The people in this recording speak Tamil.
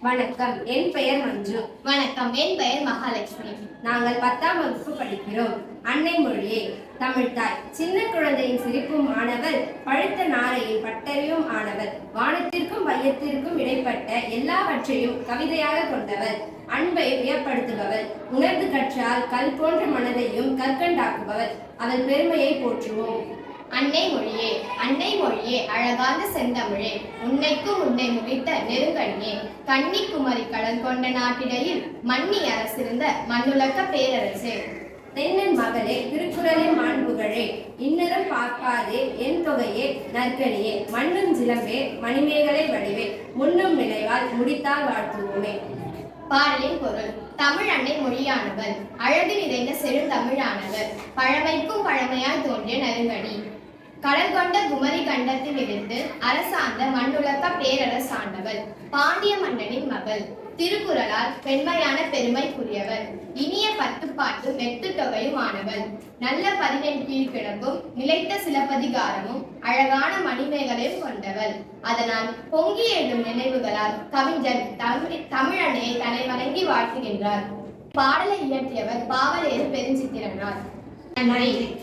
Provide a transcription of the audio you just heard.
வணக்கம். என் பெயர் மஞ்சு. வணக்கம். என் பெயர் மகாலட்சுமி. நாங்கள் பத்தாம் வகுப்பு படிக்கிறோம். அன்னை மொழியே. தமிழ்தாய். சின்ன குழந்தையின் சிரிப்பும் ஆனவள் பழுத்த நாரையின் பட்டறிவும் ஆனவள். வானத்திற்கும் வையத்திற்கும் இடைப்பட்ட எல்லாவற்றையும் கவிதையாக கொண்டவள் அன்பை வியப்படுத்துபவள் உணர்ந்து கற்றால் கல் போன்ற மனதையும் கற்கண்டாக்குபவர். அவள் பெருமையை போற்றுவோம். அன்னை மொழியே அன்னை மொழியே அழகான செந்தமிழே. உன்னைக்கும் உன்னை முகித்த நெருங்கண்யே கன்னிக்குமரி கடல் கொண்ட நாட்டிடையில் மன்னி அரசிருந்த மண்ணுலக்க பேரரசு. தென்னன் மகளே திருக்குறளின் மாண்புகளே. இன்னரும் பார்ப்பாதே என் தொகையே நற்கனியே. மண்ணும் சிலம்பே மணிமேகலை வடிவே. முன்னும் நினைவால் முடித்தால் வாழ்த்துவோமே. பாடலின் பொருள் தமிழ் அன்னை மொழியானவர் அழகு நிறைந்த செழுந்தமிழானவர். பழமைக்கும் பழமையாய் தோன்றிய நெருங்கடி கடல் கொண்ட குமரி கண்ட இருந்து அரசாண்ட மண்ணுலக்க பேரரசாண்டவள் பாண்டிய மன்னனின் மகள். திருக்குறளால் பெண்மையான பெருமைக்குரியவள் இனிய பத்து பாட்டு மெட்டு தொகையும் ஆனவள் நல்ல பதினெண் கீழ்கிழப்பும் நிலைத்த சிலப்பதிகாரமும் அழகான மணிமேகலையும் கொண்டவள் அதனால் பொங்கி எழும் நினைவுகளால் கவிஞர் தமிழ் தமிழனையை தன்னை வணங்கி வாழ்த்துகின்றார். பாடலை இயற்றியவர் பாவலேறு பெருஞ்சித்திரனார். நன்றி.